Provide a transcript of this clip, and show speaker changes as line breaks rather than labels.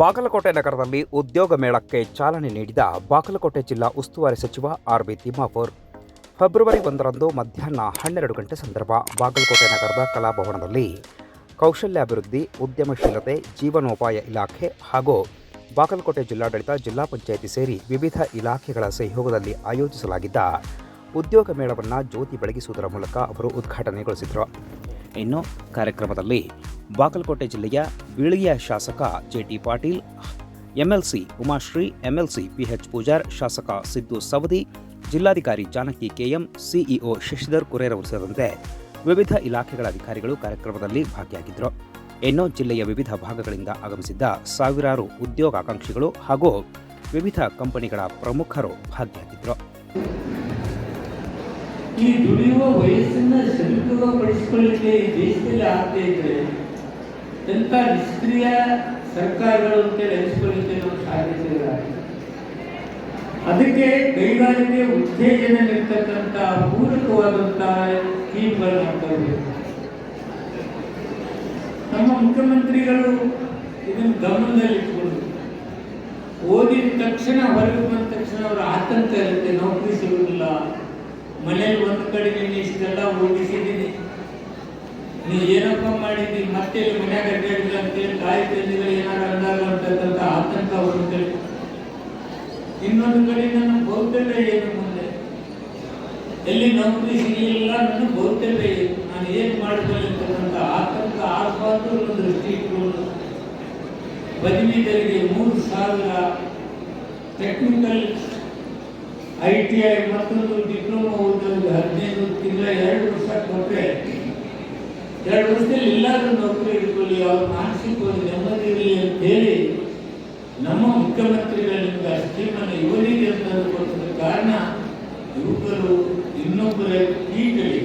ಬಾಗಲಕೋಟೆ ನಗರದಲ್ಲಿ ಉದ್ಯೋಗ ಮೇಳಕ್ಕೆ ಚಾಲನೆ ನೀಡಿದ ಬಾಗಲಕೋಟೆ ಜಿಲ್ಲಾ ಉಸ್ತುವಾರಿ ಸಚಿವ ಆರ್ ಬಿ ತಿಮ್ಮಾಪುರ್. ಫೆಬ್ರವರಿ ಒಂದರಂದು ಮಧ್ಯಾಹ್ನ ಹನ್ನೆರಡು ಗಂಟೆ ಸಂದರ್ಭ ಬಾಗಲಕೋಟೆ ನಗರದ ಕಲಾಭವನದಲ್ಲಿ ಕೌಶಲ್ಯಾಭಿವೃದ್ಧಿ, ಉದ್ಯಮಶೀಲತೆ, ಜೀವನೋಪಾಯ ಇಲಾಖೆ ಹಾಗೂ ಬಾಗಲಕೋಟೆ ಜಿಲ್ಲಾಡಳಿತ ಜಿಲ್ಲಾ ಪಂಚಾಯಿತಿ ಸೇರಿ ವಿವಿಧ ಇಲಾಖೆಗಳ ಸಹಯೋಗದಲ್ಲಿ ಆಯೋಜಿಸಲಾಗಿದ್ದ ಉದ್ಯೋಗ ಮೇಳವನ್ನು ಜ್ಯೋತಿ ಬೆಳಗಿಸುವುದರ ಮೂಲಕ ಅವರು ಉದ್ಘಾಟನೆಗೊಳಿಸಿದರು. ಇನ್ನು ಕಾರ್ಯಕ್ರಮದಲ್ಲಿ ಬಾಗಲಕೋಟೆ ಜಿಲ್ಲೆಯ ಬೀಳಿಯ ಶಾಸಕ J T Patil, MLC Umashree, MLC PH Pujar, ಶಾಸಕ ಸಿದ್ದು ಸವದಿ, ಜಿಲ್ಲಾಧಿಕಾರಿ ಜಾನಕಿ ಕೆಎಂ, ಸಿಇಒ ಶಶಿಧರ್ ಕುರೇರವರು ಸೇರಿದಂತೆ ವಿವಿಧ ಇಲಾಖೆಗಳ ಅಧಿಕಾರಿಗಳು ಕಾರ್ಯಕ್ರಮದಲ್ಲಿ ಭಾಗಿಯಾಗಿದ್ದರು. ಇನ್ನು ಜಿಲ್ಲೆಯ ವಿವಿಧ ಭಾಗಗಳಿಂದ ಆಗಮಿಸಿದ್ದ ಸಾವಿರಾರು ಉದ್ಯೋಗಾಕಾಂಕ್ಷಿಗಳು ಹಾಗೂ ವಿವಿಧ ಕಂಪನಿಗಳ ಪ್ರಮುಖರು ಭಾಗಿಯಾಗಿದ್ದರು.
ಈ ದುಡಿಯುವ ವಯಸ್ಸನ್ನ ಸದುಪಯೋಗಪಡಿಸಿಕೊಳ್ಳಿಕ್ಕೆ ದೇಶದಲ್ಲಿ ಆಗ್ತಾ ಇದ್ರೆ ಎಂಥ ನಿಷ್ಕ್ರಿಯ ಸರ್ಕಾರಗಳು ಅಂತೇಳಿ ಅನಿಸ್ಕೊಳ್ಳಿಕ್ಕೆ ನಾವು ಅದಕ್ಕೆ ಕೈಗಾರಿಕೆ ಉತ್ತೇಜನ ನೀಡ್ತಕ್ಕಂಥ ಪೂರಕವಾದಂಥ ಸ್ಕೀಮ್ಗಳನ್ನ ತರಬೇಕು ನಮ್ಮ ಮುಖ್ಯಮಂತ್ರಿಗಳು ಇದನ್ನು ಗಮನದಲ್ಲಿಟ್ಕೊಂಡು ಓದಿದ ತಕ್ಷಣ ಹೊರಗೆ ಬಂದ ತಕ್ಷಣ ಅವರ ಆತಂಕ ಇರುತ್ತೆ ನೌಕರಿ ಸಿಗುವುದಿಲ್ಲ ಮನೇಲಿ ಒಂದು ಕಡೆ ನೀನು ಇಷ್ಟೆಲ್ಲ ಓದಿಸಿದ್ದೀನಿ. ನೀ ಏನಪ್ಪ ಮಾಡಿದ್ದಿ ಕಡೆ ಇನ್ನೊಂದು ಕಡೆ ನನ್ನ ಭೌತಲ್ಯ ಏನು ಮುಂದೆ? ಎಲ್ಲಿ ನೌಕರಿ ಸಿಗಲಿಲ್ಲ ನನ್ನ ಭೌತಲ್ಯ ಏನು? ನಾನು ಏನು ಮಾಡಬಲ್ಲೆ ಅಂತಕ್ಕಂಥ ಆತಂಕ ಅನ್ನೋ ದೃಷ್ಟಿ ಇಟ್ಕೊಂಡು ಪದವೀಧರಿಗೆ ಮೂರು ಸಾವಿರ ಟೆಕ್ನಿಕಲ್ ಐ ಟಿ ಐ ಮತ್ತೊಂದು ಡಿಪ್ಲೊಮಾ ಓದೋರಿಗೆ ಹದಿನೈದು ತಿಂಗಳ ಎರಡು ವರ್ಷ ಕೊಟ್ಟರೆ ಎರಡು ವರ್ಷದಲ್ಲಿ ಎಲ್ಲರೂ ನೌಕರಿ ಇಟ್ಕೊಳ್ಳಿ ಅವ್ರ ಮಾನಸಿಕವಾಗಿ ನೆಮ್ಮದಿ ಇರಲಿ ಅಂತ ಹೇಳಿ ನಮ್ಮ ಮುಖ್ಯಮಂತ್ರಿಗಳಿಂದ ಸ್ಕೀಮನ್ನು ಇವರಿಗೆ ಅಂತ ಕಾರಣ ಯುವಕರು ಇನ್ನೊಬ್ಬರ ಕೀಟಲಿ